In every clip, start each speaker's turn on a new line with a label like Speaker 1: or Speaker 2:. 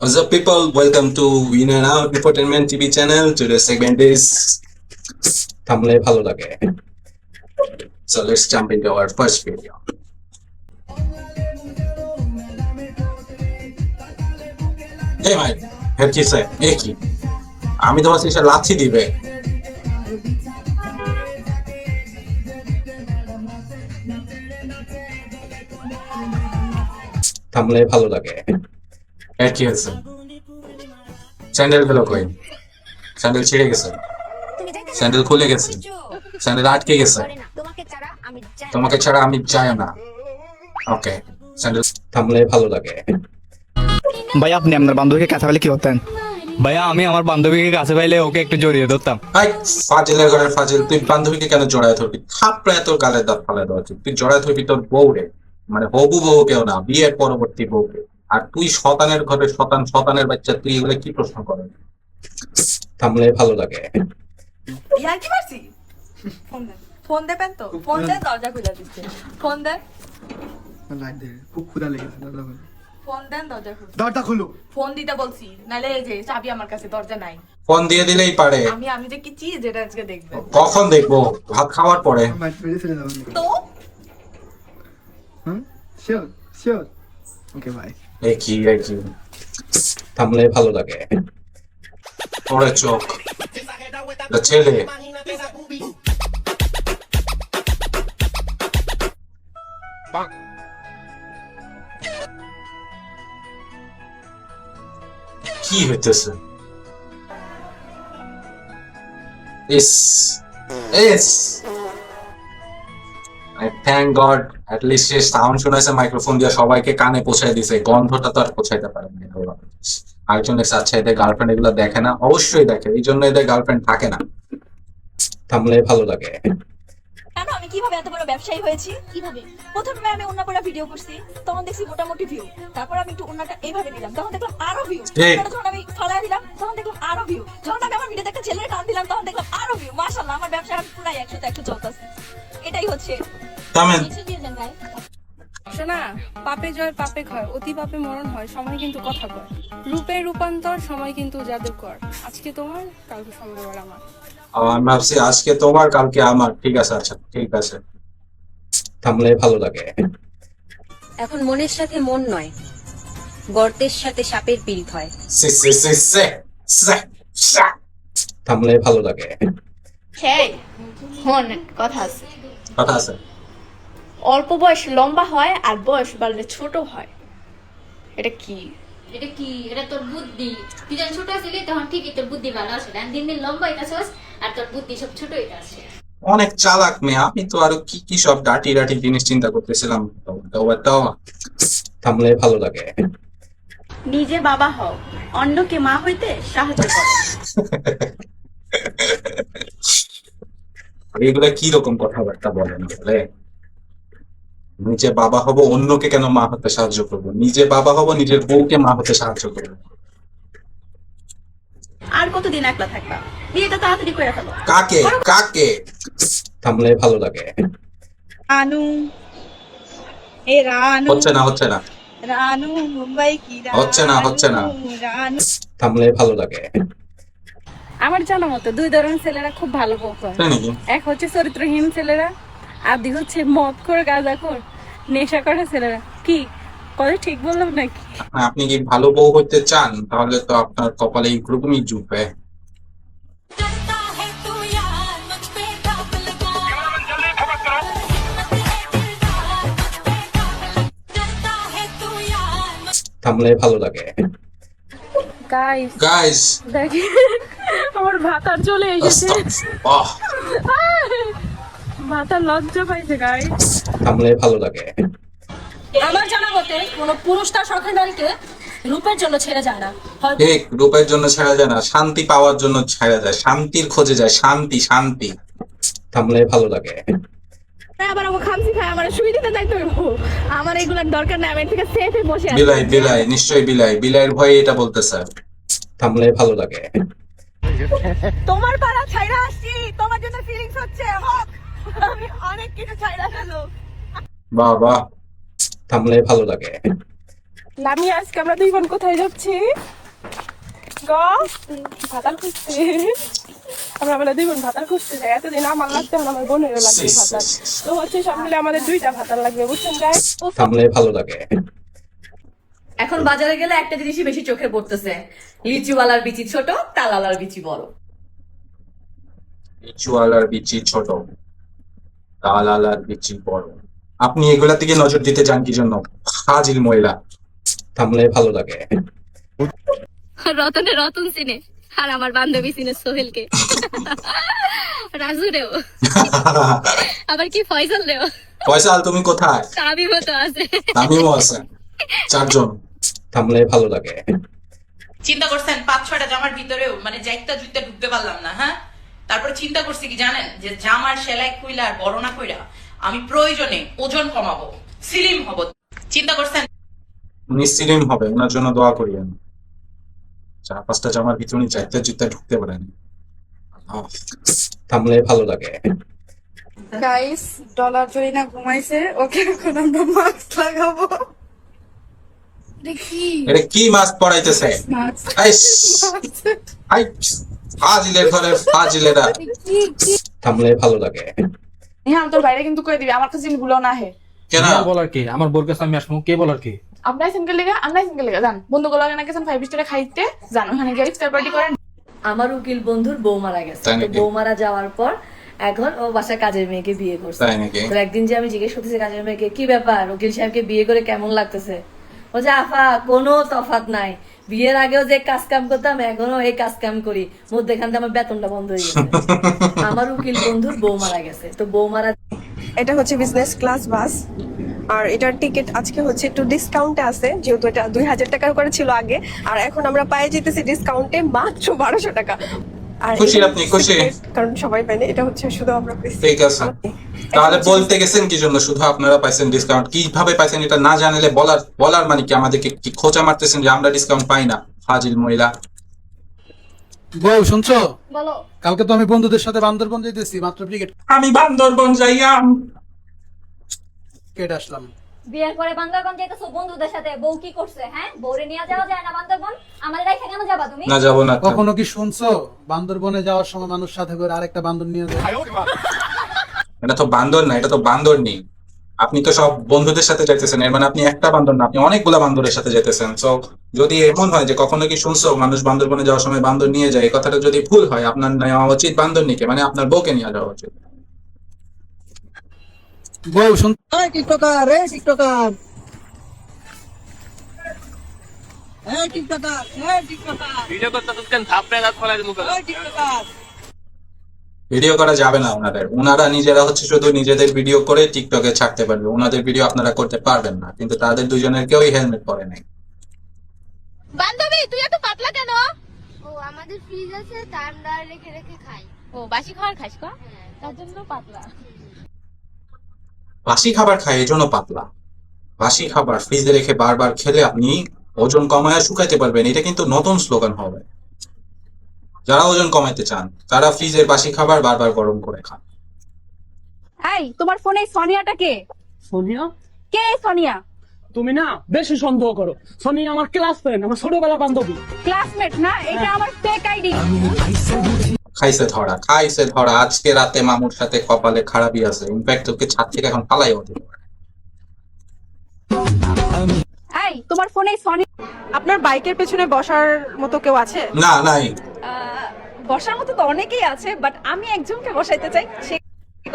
Speaker 1: What's up, people? Welcome to In and Out Infotainment TV channel. Today's segment is thumbnail ভালো লাগে. So let's jump into our first video. এই ভাই head কিসে এ কি আমি তো ভাবছি সে লাথি দিবে থামলে ভালো লাগে এর কি হয়েছে স্যান্ডেলগুলো কই? স্যান্ডেল ছিঁড়ে গেছে। স্যান্ডেল খুলে গেছে। স্যান্ডেল আটকে গেছে।
Speaker 2: তোমাকে ছাড়া আমি যাই
Speaker 1: তোমাকে ছাড়া আমি যাই না। ওকে স্যান্ডেল থামলে ভালো লাগে।
Speaker 3: ভাই আপনি আপনার বান্ধবীকে কাছে পেলে কি হতেন
Speaker 4: ভাইয়া আমি আমার বান্ধবীকে কাছে পাইলে ওকে একটু জড়িয়ে ধরতাম।
Speaker 1: হাই ফাজিলের ঘরের ফাজিল তুই বান্ধবীকে কেন জড়ায় ধরবি? থাপড়ায় তোর গালের দাঁত ফালাই দেওয়া উচিত। তুই জড়ায় ধরবি তোর বউরে। মানে হবু বউ কেউ না বিয়ের পরবর্তী বউকে। আর তুই শতানের ঘরে শতান শতানের বাচ্চা তুই এগুলো কি প্রশ্ন করেন? থামলে ভালো লাগে।
Speaker 5: ইয়ার কি মারছি? ফোন দেন ফোন দেবেন তো? ফোন দেন দরজা খুলে দিচ্ছে। ফোন দেন
Speaker 3: লাইট দে খুব ক্ষুধা লেগেছে দাদা ভাই।
Speaker 5: ফোন দেন দরজা খুলে
Speaker 3: দরজা খুলো।
Speaker 5: ফোন দিতে বলছি নাহলে এই যে চাবি আমার কাছে দরজা নাই।
Speaker 1: ফোন দিয়ে দিলেই পারে।
Speaker 5: আমি আমি যে কি চিজ এটা আজকে দেখবেন
Speaker 1: কখন দেখব? ভাত খাওয়ার পরে।
Speaker 5: তো?
Speaker 3: হুম? Sure sure. ওকে ভাই
Speaker 1: এ কি এ কি থামলে ভালো লাগে। ওরে চোখ। ছেলে। কি হইতেছে? ইস ইস। Thank God at least sound শোনাইছে microphone দিয়ে সবাইকে কানে পৌঁছায় দিছে গন্ধটা তো আর পৌঁছাইতে পারেনি আরেকজন এসে আচ্ছা এদের গার্লফ্রেন্ড এগুলো দেখে না? অবশ্যই দেখে এই জন্য এদের গার্লফ্রেন্ড থাকে না। থামলে ভালো লাগে।
Speaker 6: আমি কীভাবে এত বড় ব্যবসায়ী হয়েছি?
Speaker 2: কীভাবে?
Speaker 6: প্রথমে আমি পড়া ভিডিও করছি তখন দেখছি মোটামুটি ভিউ তারপর আমি একটু এইভাবে তখন দেখলাম আরও ভিউ যখন আমি দিলাম তখন দেখলাম আরও ভিউ যখন আমি আমার ভিডিওতে একটা ছেলের টান দিলাম তখন দেখলাম আরও ভিউ মাশাআল্লাহ আমার ব্যবসা পুরাই একশোতে একশো চলতেছে। এটাই হচ্ছে
Speaker 1: থামেন।
Speaker 7: শোনা পাপে জয় পাপে ক্ষয় অতি পাপে মরণ হয় সময় কিন্তু কথা কয়। রূপে রূপান্তর সময় কিন্তু জাদুকর আজকে তোমার কালকে আমার।
Speaker 1: আমি ভাবছি আজকে তোমার কালকে আমার। ঠিক আছে আচ্ছা ঠিক আছে। থামলে ভালো লাগে।
Speaker 8: এখন মনের সাথে মন নয় গর্তের সাথে সাপের পীড়িত হয়।
Speaker 1: থামলে ভালো লাগে।
Speaker 9: হন কথা আছে।
Speaker 1: কথা আছে।
Speaker 9: অল্প বয়স লম্বা হয় আর বয়স বাড়লে ছোট হয়। এটা কি?
Speaker 2: এটা কি? এটা তোর বুদ্ধি। তুই যখন ছোট ছিলি তখন ঠিকই তোর বুদ্ধি ভালো আছে আর দিন দিন লম্বা হইতাছস আর তোর বুদ্ধি সব ছোট হইতাছে
Speaker 1: অনেক চালাক মেয়ে। আমি তো আরও কি কি সব ডাটি ডাটি জিনিস চিন্তা করতেছিলাম। থামলে ভালো লাগে।
Speaker 7: নিজে বাবা হও। অন্যকে মা হইতে সাহায্য করো।
Speaker 1: এগুলা কি রকম কথাবার্তা বলেন বলে? নিজে বাবা হব অন্যকে কেন মা হতে সাহায্য করব? নিজে বাবা হব নিজের বউকে মা হতে সাহায্য করব।
Speaker 7: আর কতদিন একলা থাকবা? বিয়েটা তাড়াতাড়ি করে ফেলো।
Speaker 1: কাকে? কাকে? থামলে ভালো লাগে।
Speaker 7: রানু। এ রানু।
Speaker 1: হচ্ছে না হচ্ছে না।
Speaker 7: রানু মুম্বাই কি
Speaker 1: হচ্ছে না, হচ্ছে না।
Speaker 7: রানু।
Speaker 1: থামলে ভালো লাগে।
Speaker 7: আমার জানা মতো দুই ধরনের ছেলেরা খুব ভালো বউ এক হচ্ছে চরিত্রহীন ছেলেরা আর দুই হচ্ছে মদ করে গাঁজা কর নেশা করে ছেলেরা। কি? কথা ঠিক বললাম নাকি?
Speaker 1: হ্যাঁ, আপনি কি ভালো বউ হতে চান? তাহলে তো আপনার কপালে এই গ্রুপই জুটবে। থামলে ভালো লাগে
Speaker 7: গাইস
Speaker 1: গাইস
Speaker 7: দেখি আমার ভাতার চলে এসেছে।
Speaker 1: বাহ!
Speaker 7: ভাতার লজ্জা পাইছে গাইস
Speaker 1: থামলে ভালো লাগে।
Speaker 6: আমার জানা মতে কোনো পুরুষ তার শখের নারীকে রূপের জন্য ছেড়ে যায় না।
Speaker 1: ঠিক রূপের জন্য ছেড়া যায় না শান্তি পাওয়ার জন্য ছেড়া যায় শান্তির খোঁজে যায় শান্তি শান্তি। থামলে ভালো লাগে।
Speaker 7: আবার আমার খামসি খায় আমার সুবিধাতে যাইতে হইব আমার এগুলোর দরকার নাই আমি এর থেকে সেফে বসে আছি।
Speaker 1: বিলাই বিলাই নিশ্চয়ই বিলাই। বিলাইয়ের ভয়ে এটা বলতেছে। থামলে ভালো লাগে।
Speaker 5: তোমার পাড়া ছাইরা আসছি তোমার জন্য ফিলিংস হচ্ছে হোক। আমি অনেক কিছু ছাইরা ফেলো
Speaker 1: বাহ বাহ। থামলে ভালো লাগে।
Speaker 7: লামি আজকে আমরা দুই বোন কোথায় যাচ্ছি? গ ভাতার খুঁজতে। আমরা আমরা দুই বোন ভাতার খুঁজতে যাই। এতদিন আমার লাগতে এখন আমার বোনেরও লাগবে
Speaker 1: সিস।
Speaker 7: তো হচ্ছে সব মিলে আমাদের দুইটা ভাতার লাগবে বুঝছেন গাই
Speaker 1: থামলে ভালো লাগে।
Speaker 6: এখন বাজারে গেলে একটা জিনিসই বেশি চোখে পড়তেছে। লিচুওয়ালার বিচি ছোট তালালার বিচি বড়।
Speaker 1: চুয়ালার বিচি ছোট তালালার বিচি বড়। আপনি এগুলা দিকে নজর দিতে চান কি জন্য? হাজির মহিলা। থামলে ভালো লাগে।
Speaker 2: রতনে রতন সিনে আর আমার বান্ধবী সিনে সোহেলকে। রাজু রেও আবার কি ফয়সাল রেও?
Speaker 1: পয়সা তুমি কোথায়?
Speaker 2: কাবি মতো আছে।
Speaker 1: আমিও আছে। চারজন। থামলে ভালো লাগে।
Speaker 10: চিন্তা করছেন পাঁচ ছয়টা জামার ভিতরেও মানে যাইতা জুইতা ঢুকতে পারলাম না হ্যাঁ? তারপরে চিন্তা করছি কি জানেন? যে জামার সেলাই খুইলা আর বড় না কইরা আমি প্রয়োজনে ওজন কমাবো সিলিম হব। চিন্তা করছেন?
Speaker 1: উনি সিলিম হবে ওনার জন্য দোয়া করি আমি। চার পাঁচটা জামার ভিতরে উনি চাইতে জুতা ঢুকতে পারেন। থামলে ভালো লাগে।
Speaker 5: গাইস ডলার জয়ী না ঘুমাইছে ওকে এখন আমরা মাস্ক লাগাবো।
Speaker 1: এটা কি মাস্ক পড়াইতেছে
Speaker 5: মাস্ক
Speaker 1: আইস, আই, ফাজিলের ঘরে ফাজিলেরা। থামলে ভালো লাগে।
Speaker 5: তোর বাইরে কিন্তু কই দিবি? আমার কাছে ভুলো না হে
Speaker 1: কেন?
Speaker 4: বলার কি? আমার বোর কাছে আমি আসব কে বলার কি?
Speaker 5: আমরা সিঙ্গেল লিগা? আমরা সিঙ্গেল লিগা? জান বন্ধু গুলো না গেছেন ফাইভ স্টারে খাইতে জান ওখানে গিয়ে ইফতার পার্টি করেন।
Speaker 6: আমার উকিল বন্ধুর বউ মারা গেছে। তো বউ মারা যাওয়ার পর এখন ও বাসায় কাজের মেয়েকে বিয়ে করছে।
Speaker 1: তাই
Speaker 6: তো একদিন যে আমি জিজ্ঞেস করতেছি কাজের মেয়েকে কি ব্যাপার? উকিল সাহেবকে বিয়ে করে কেমন লাগতেছে? ও যে আফা কোনো তফাত নাই। বিয়ের আগেও যে কাজ কাম করতাম, এখনও এই কাজ কাম করি। মধ্যেখান আমার বেতনটা বন্ধ হয়ে গেছে। আমার উকিল বন্ধুর বউ মারা গেছে, তো বউ মারা
Speaker 7: এটা হচ্ছে বিজনেস ক্লাস বাস আর এটার টিকিট আজকে হচ্ছে একটু ডিসকাউন্টে আছে, যেহেতু এটা দুই হাজার টাকার করে ছিল আগে। আর এখন আমরা পাই যেতেছি ডিসকাউন্টে মাত্র বারোশো টাকা।
Speaker 1: খুশি আপনি, খুশি?
Speaker 7: কারণ সবাই পায়নি এটা হচ্ছে শুধু আমরা পেয়েছি
Speaker 1: ঠিক আছে। তাহলে বলতে গেছেন কি জন্য? শুধু আপনারা পাইছেন ডিসকাউন্ট কীভাবে পাইছেন এটা না জানলে বলার বলার মানে কি? আমাদেরকে কি খোঁচা মারতেছেন যে আমরা ডিসকাউন্ট পাই না? ফাজিল মহিলা।
Speaker 11: বউ শুনছো?
Speaker 2: বলো।
Speaker 11: কালকে তো আমি বন্ধুদের সাথে বান্দরবন যেতেছি মাত্র ক্রিকেট
Speaker 1: আমি বান্দরবন যাইয়াম।
Speaker 11: কেটে আসলাম।
Speaker 2: বিয়ের পরে বান্দরবন যাইতেছো বন্ধুদের সাথে বউ কি করছে হ্যাঁ? বউরে নিয়ে যাওয়া যায় না বান্দরবন? আমাদের রেখে কেন যাবা তুমি?
Speaker 1: না যাব না
Speaker 11: কখনো কি শুনছো? বান্দরবনে যাওয়ার সময় মানুষ সাথে করে আরেকটা বান্দর নিয়ে যায়।
Speaker 1: এটা তো বান্দর না এটা তো বান্দর নেই। আপনি তো সব বন্ধুদের সাথে যাইতেছেন এর মানে আপনি একটা বান্দর না আপনি অনেকগুলা বান্দরের সাথে যেতেছেন তো যদি এমন হয় যে কখনো কি শুনছো মানুষ বান্দরবনে যাওয়ার সময় বান্দর নিয়ে যায় এই কথাটা যদি ভুল হয় আপনার নেওয়া উচিত বান্দর নিকে মানে আপনার বউকে নিয়ে যাওয়া উচিত।
Speaker 11: বউ শুন টিকটকার রে টিকটকার।
Speaker 1: ভিডিও করা যাবে না ওনাদের। ওনারা নিজেরা হচ্ছে শুধু নিজেদের ভিডিও করে টিকটকে ছাড়তে পারবে। ওনাদের ভিডিও আপনারা করতে পারবেন না। কিন্তু তাদের দুজনের কেউই হেলমেট পরে নাই।
Speaker 2: বান্ধবী তুই এত পাতলা কেন?
Speaker 12: ও আমাদের ফ্রিজ আছে তা আমরা রেখে রেখে খাই।
Speaker 2: ও বাসি খাবার খাইস কো? তার জন্য পাতলা।
Speaker 1: বাসি খাবার খায় এই জন্য পাতলা। বাসি খাবার ফ্রিজে রেখে বারবার খেলে আপনি ওজন কমায় শুকাইতে পারবেন। এটা কিন্তু নতুন স্লোগান হবে। যারা ওজন কমাইতে চান তারা ফ্রিজের বাসি খাবার বারবার গরম করে খান।
Speaker 5: এই তোমার ফোনে সোনিয়াটা কে?
Speaker 7: সোনিয়া?
Speaker 5: কে সোনিয়া?
Speaker 7: তুমি না বেশি সন্দেহ করো। সোনিয়া আমার ক্লাস ফ্রেন্ড আমার ছোটবেলা বান্ধবী।
Speaker 5: ক্লাসমেট না এটা আমার ফেক আইডি
Speaker 1: খাইছে ধরা। খাইছে ধরা আজকে রাতে মামুর সাথে কপালে খারাপই আছে। ইনফ্যাক্ট ওকে ছাদ থেকে এখন পালাই হতে পারে।
Speaker 5: এই তোমার ফোনে সোনিয়া
Speaker 7: আপনার বাইকের পেছনে বসার মতো কেউ আছে?
Speaker 1: না নাই।
Speaker 5: বসার মতো তো অনেকেই আছে বাট আমি একজনকে বসাইতে চাই সে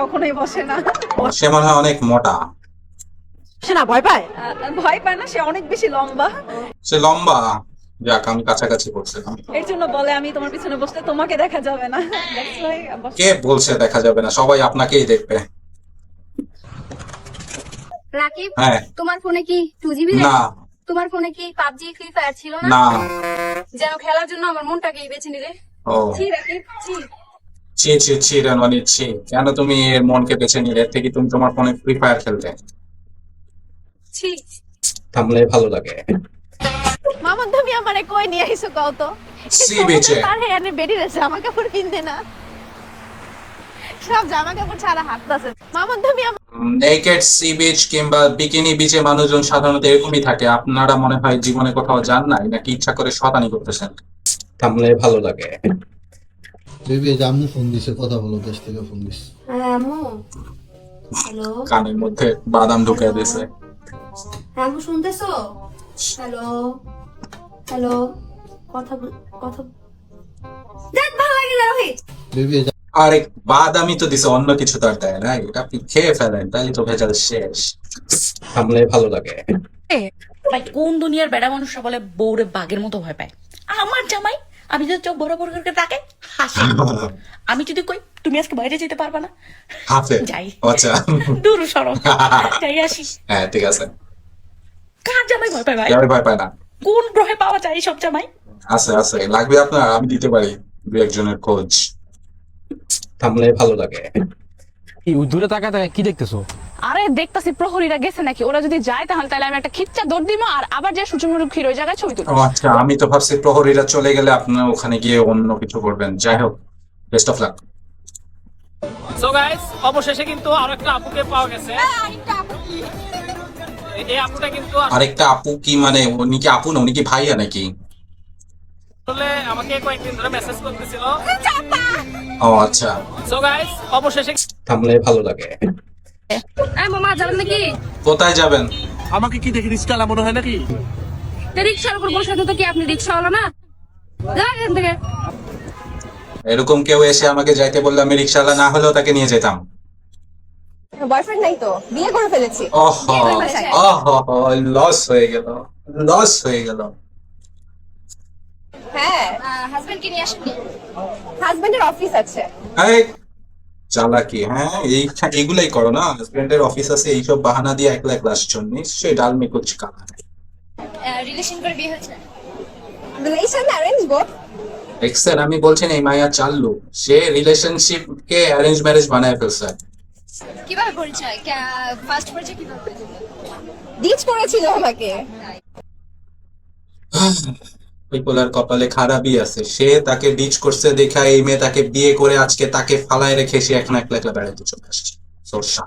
Speaker 5: কখনোই বসে না।
Speaker 1: সে মনে হয় অনেক মোটা।
Speaker 7: সে না ভয় পায়?
Speaker 5: ভয় পায় না সে অনেক বেশি লম্বা।
Speaker 1: সে লম্বা। যাক আমি কাছাকাছি করছিলাম
Speaker 5: এর জন্য বলে আমি তোমার পিছনে বসলে তোমাকে দেখা যাবে না।
Speaker 1: কে বলছে দেখা যাবে না? সবাই আপনাকেই দেখবে।
Speaker 12: রাকিব
Speaker 1: হ্যাঁ।
Speaker 12: তোমার ফোনে কি টু জিবি
Speaker 1: না।
Speaker 12: তোমার ফোনে কি পাবজি ফ্রি ফায়ার ছিল না?
Speaker 1: না।
Speaker 12: যেন খেলার জন্য আমার মনটাকেই বেছে নিলে।
Speaker 1: ও।
Speaker 12: ছি রাকিব ছি।
Speaker 1: ছি ছি ছি রানওয়ানি ছি। কেন তুমি এর মনকে বেছে নিলে? এর থেকে তুমি তোমার ফোনে ফ্রি ফায়ার খেলতে।
Speaker 12: ছি।
Speaker 1: থামলে ভালো লাগে।
Speaker 9: মামার তুমি আমারে কই নিয়ে আইছো কও তো?
Speaker 1: সি বিচে।
Speaker 9: তার হেয়ারে বেরি রয়েছে আমার কাপড় কিনতে না।
Speaker 5: সব জামা কাপড় ছাড়া হাঁটতেছে। মামার তুমি
Speaker 1: নেকেড সি বিচ কিংবা বিকিনি বিচে মানুষজন সাধারণত এরকমই থাকে। আপনারা মনে হয় জীবনে কোথাও যান নাই নাকি ইচ্ছা করে শতানি করতেছেন? থামলে ভালো লাগে।
Speaker 13: বেবি আম্মু ফোন দিছে কথা বলো দেশ থেকে ফোন দিছে।
Speaker 14: হ্যাঁ আম্মু। হ্যালো
Speaker 1: কানের মধ্যে বাদাম ঢুকে দিয়েছে।
Speaker 14: হ্যাঁ আম্মু শুনতেছো? হ্যালো? হ্যালো? কথা কথা দেখ ভালো লাগে না রোহিত।
Speaker 1: আরে বাদামই তো দিছে অন্য কিছু তো আর দেয় না এটা আপনি খেয়ে ফেলেন তাহলে তো ভেজাল শেষ। থামলে ভালো লাগে।
Speaker 10: ভাই কোন দুনিয়ার বেড়া মানুষরা বলে বউরে বাঘের মতো ভয় পায়? আমার জামাই আমি যদি চোখ বড় বড় করে তাকে হাসি আমি যদি কই তুমি আজকে বাইরে যেতে পারবা না? যাই।
Speaker 1: আচ্ছা।
Speaker 10: দূর সরো। যাই আসি।
Speaker 1: হ্যাঁ ঠিক আছে।
Speaker 10: কার জামাই ভয় পায় ভাই?
Speaker 1: কেউ ভয় পায় না।
Speaker 10: কোন গ্রহে পাওয়া যায় সব জামাই?
Speaker 1: আছে আছে। লাগবে আপনার আমি দিতে পারি দু একজনের খোঁজ। থামলে ভালো লাগে।
Speaker 15: দূরে তাকা তাকা কি দেখতেছো?
Speaker 5: আরে দেখতাছি প্রহরীরা গেছে নাকি? ওরা যদি যায় তাহলে তাহলে আমি একটা খিচ্চা দৌড় দিব আর আবার যে সূর্যমুখীর ওই জায়গায় ছবি তুলবো।
Speaker 1: আচ্ছা আমি তো ভাবছি প্রহরীরা চলে গেলে আপনার ওখানে গিয়ে অন্য কিছু করবেন। যাই হোক best of luck
Speaker 15: so guys অবশেষে কিন্তু আরও একটা আপুকে পাওয়া গেছে। এই আপুটা কিন্তু
Speaker 1: আরেকটা আপু কি মানে উনি কি আপু না? উনি কি ভাইয়া নাকি?
Speaker 15: আসলে আমাকে কয়েকদিন ধরে মেসেজ করতেছিল।
Speaker 1: ও আচ্ছা।
Speaker 15: সো গাইস অবশেষে
Speaker 1: থামলে ভালো লাগে।
Speaker 5: এই মামা যাবেন নাকি?
Speaker 1: কোথায় যাবেন?
Speaker 15: আমাকে কি দেখে রিস্কালা মনে হয় নাকি?
Speaker 5: রিক্সার উপর বসে তো কি আপনি? রিক্সাওয়ালা না? যা এখান থেকে।
Speaker 1: এরকম কেউ এসে আমাকে যাইতে বললে আমি রিক্সাওয়ালা না হলেও তাকে নিয়ে যেতাম।
Speaker 16: বয়ফ্রেন্ড নাই তো? বিয়ে করে ফেলেছি।
Speaker 1: লস হয়ে গেল লস হয়ে গেল।
Speaker 16: হ্যাঁ।
Speaker 2: হাজবেন্ডকে নিয়ে আসেননি?
Speaker 16: হাজবেন্ডের অফিস আছে।
Speaker 1: এই চালাকি হ্যাঁ এই এগুলাই করো না। হাজবেন্ডের অফিস আছে এইসব বাহানা দিয়ে একলা একলা আসছো নিশ্চয়ই ডালমি করছি কালা।
Speaker 2: রিলেশন করে বিয়ে হয়েছে?
Speaker 16: রিলেশন অ্যারেঞ্জ গো
Speaker 1: দেখছেন আমি বলছি না, এই মায়া চালু সে রিলেশনশিপ কে অ্যারেঞ্জ ম্যারেজ বানায় ফেলছে।
Speaker 2: কীভাবে পরিচয়? ফার্স্ট পরিচয় কীভাবে?
Speaker 16: ডিচ করেছিল আমাকে।
Speaker 1: ওই পোলার কপালে খারাপই আছে। সে তাকে ডিচ করছে দেখা এই মেয়ে তাকে বিয়ে করে আজকে তাকে ফালায় রেখে সে এখন একলা একলা বেড়াতে চলে আসছে। সর্ষা